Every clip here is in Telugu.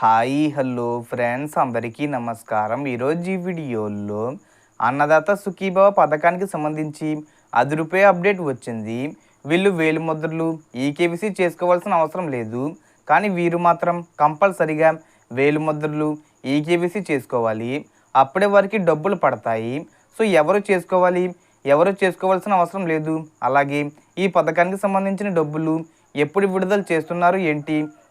హాయ్ హలో ఫ్రెండ్స్ అందరికీ నమస్కారం. ఈరోజు ఈ వీడియోలో అన్నదాత సుఖీభవ పథకానికి సంబంధించి అది రూపాయ అప్డేట్ వచ్చింది. వీళ్ళు వేలు ముద్రలు ఈకేబీసీ చేసుకోవాల్సిన అవసరం లేదు. కానీ వీరు మాత్రం కంపల్సరిగా వేలు ముద్రలు ఈకేబీసీ చేసుకోవాలి. అప్పుడే వారికి డబ్బులు పడతాయి. సో ఎవరు చేసుకోవాలి? ఎవరు చేసుకోవాల్సిన అవసరం లేదు. అలాగే ఈ పథకానికి సంబంధించిన డబ్బులు ఎప్పుడు విడుదల చేస్తున్నారు ఏంటి?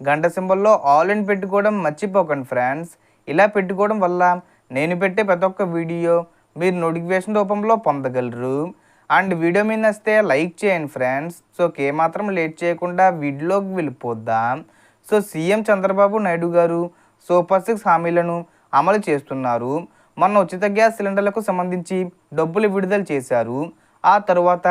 గంట సింబల్లో ఆల్ ఇన్ పెట్టుకోవడం మర్చిపోకండి ఫ్రెండ్స్ ఇలా పెట్టుకోవడం వల్ల నేను పెట్టే ప్రతి ఒక్క వీడియో మీరు నోటిఫికేషన్ రూపంలో పొందగలరు. అండ్ వీడియో మీద నచ్చితే లైక్ చేయండి ఫ్రెండ్స్ సో మాత్రం లేట్ చేయకుండా వీడియోకి వెళ్ళిపోద్దాం. సో సీఎం చంద్రబాబు నాయుడు గారు సూపర్ సిక్స్ హామీలను అమలు చేస్తున్నారు. మొన్న ఉచిత గ్యాస్ సిలిండర్లకు సంబంధించి డబ్బులు విడుదల చేశారు. ఆ తర్వాత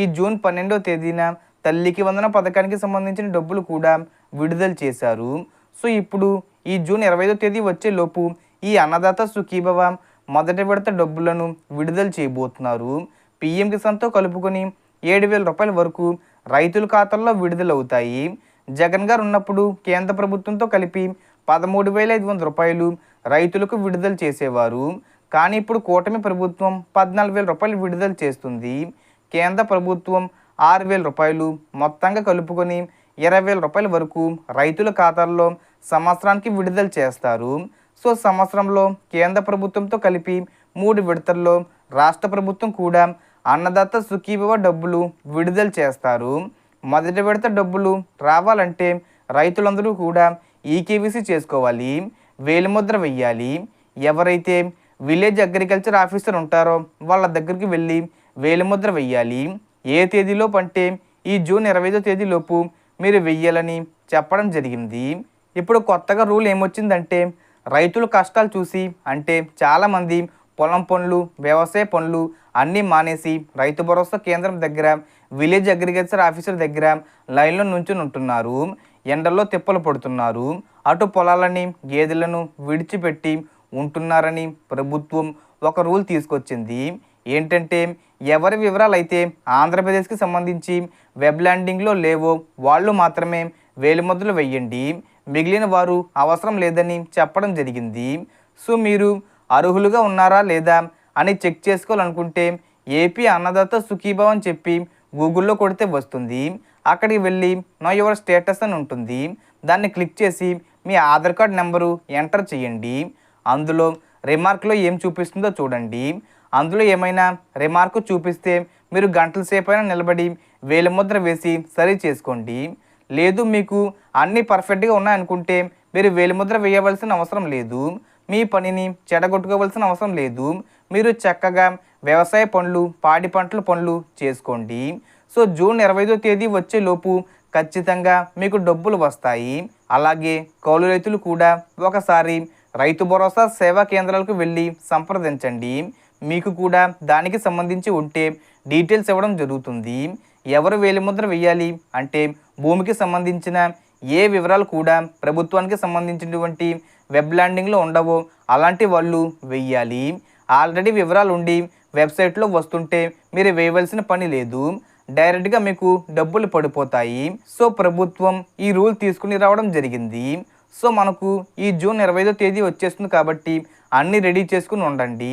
ఈ జూన్ పన్నెండో తేదీన తల్లికి వందన పథకానికి సంబంధించిన డబ్బులు కూడా విడుదల చేశారు. సో ఇప్పుడు ఈ జూన్ ఇరవైదో తేదీ వచ్చేలోపు ఈ అన్నదాత సుఖీభవ మొదటి విడత డబ్బులను విడుదల చేయబోతున్నారు. పిఎం కిసాన్తో కలుపుకొని ఏడు వేల రూపాయల వరకు రైతుల ఖాతాల్లో విడుదలవుతాయి. జగన్ గారు ఉన్నప్పుడు కేంద్ర ప్రభుత్వంతో కలిపి పదమూడు వేల ఐదు వందల రూపాయలు రైతులకు విడుదల చేసేవారు. కానీ ఇప్పుడు కూటమి ప్రభుత్వం పద్నాలుగు వేల రూపాయలు విడుదల చేస్తుంది. కేంద్ర ప్రభుత్వం ఆరు వేల రూపాయలు మొత్తంగా కలుపుకొని ఇరవై వేల రూపాయల వరకు రైతుల ఖాతాల్లో సంవత్సరానికి విడుదల చేస్తారు. సో సంవత్సరంలో కేంద్ర ప్రభుత్వంతో కలిపి మూడు విడతల్లో రాష్ట్ర ప్రభుత్వం కూడా అన్నదాత సుఖీభవ డబ్బులు విడుదల చేస్తారు. మొదటి విడత డబ్బులు రావాలంటే రైతులందరూ కూడా ఈకేవీసీ చేసుకోవాలి వేలిముద్ర వెయ్యాలి. ఎవరైతే విలేజ్ అగ్రికల్చర్ ఆఫీసర్ ఉంటారో వాళ్ళ దగ్గరికి వెళ్ళి వేలిముద్ర వెయ్యాలి. ఏ తేదీలో అంటే ఈ జూన్ ఇరవై ఐదో తేదీలోపు మీరు వెయ్యాలని చెప్పడం జరిగింది. ఇప్పుడు కొత్తగా రూల్ ఏమొచ్చిందంటే రైతుల కష్టాలు చూసి అంటే చాలామంది పొలం పనులు వ్యవసాయ పనులు అన్నీ మానేసి రైతు భరోసా కేంద్రం దగ్గర విలేజ్ అగ్రికల్చర్ ఆఫీసర్ దగ్గర లైన్లో నుంచుని ఉంటున్నారు. ఎండల్లో తిప్పలు పడుతున్నారు. అటు పొలాలని గేదెలను విడిచిపెట్టి ఉంటున్నారని ప్రభుత్వం ఒక రూల్ తీసుకొచ్చింది. ఏంటంటే ఎవరి వివరాలు అయితే ఆంధ్రప్రదేశ్కి సంబంధించి వెబ్ ల్యాండింగ్లో లేవో వాళ్ళు మాత్రమే వేలిముద్రలు వెయ్యండి మిగిలిన వారు అవసరం లేదని చెప్పడం జరిగింది. సో మీరు అర్హులుగా ఉన్నారా లేదా అని చెక్ చేసుకోవాలనుకుంటే ఏపీ అన్నదాత సుఖీభావ్ అని చెప్పి గూగుల్లో కొడితే వస్తుంది. అక్కడికి వెళ్ళి నో యువర్ స్టేటస్ అని ఉంటుంది. దాన్ని క్లిక్ చేసి మీ ఆధార్ కార్డ్ నెంబరు ఎంటర్ చేయండి. అందులో రిమార్క్లో ఏం చూపిస్తుందో చూడండి. అందులో ఏమైనా రిమార్క్ చూపిస్తే మీరు గంటల సేపైనా నిలబడి వేలిముద్ర వేసి సరి చేసుకోండి. లేదు మీకు అన్నీ పర్ఫెక్ట్గా ఉన్నాయనుకుంటే మీరు వేలిముద్ర వేయవలసిన అవసరం లేదు. మీ పనిని చెడగొట్టుకోవలసిన అవసరం లేదు. మీరు చక్కగా వ్యవసాయ పనులు పాడి పంటల పనులు చేసుకోండి. సో జూన్ ఇరవై తేదీ వచ్చే లోపు ఖచ్చితంగా మీకు డబ్బులు వస్తాయి. అలాగే కౌలు రైతులు కూడా ఒకసారి రైతు భరోసా సేవా కేంద్రాలకు వెళ్ళి సంప్రదించండి. మీకు కూడా దానికి సంబంధించి ఉంటే డీటెయిల్స్ ఇవ్వడం జరుగుతుంది. ఎవరు వేలిముద్ర వేయాలి అంటే భూమికి సంబంధించిన ఏ వివరాలు కూడా ప్రభుత్వానికి సంబంధించినటువంటి వెబ్ ల్యాండింగ్లో ఉండవో. అలాంటి వాళ్ళు వెయ్యాలి ఆల్రెడీ వివరాలు ఉండి వెబ్సైట్లో వస్తుంటే మీరు వేయవలసిన పని లేదు. డైరెక్ట్గా మీకు డబ్బులు పడిపోతాయి. సో ప్రభుత్వం ఈ రూల్ తీసుకుని రావడం జరిగింది. సో మనకు ఈ జూన్ ఇరవై తేదీ వచ్చేస్తుంది కాబట్టి అన్నీ రెడీ చేసుకుని ఉండండి.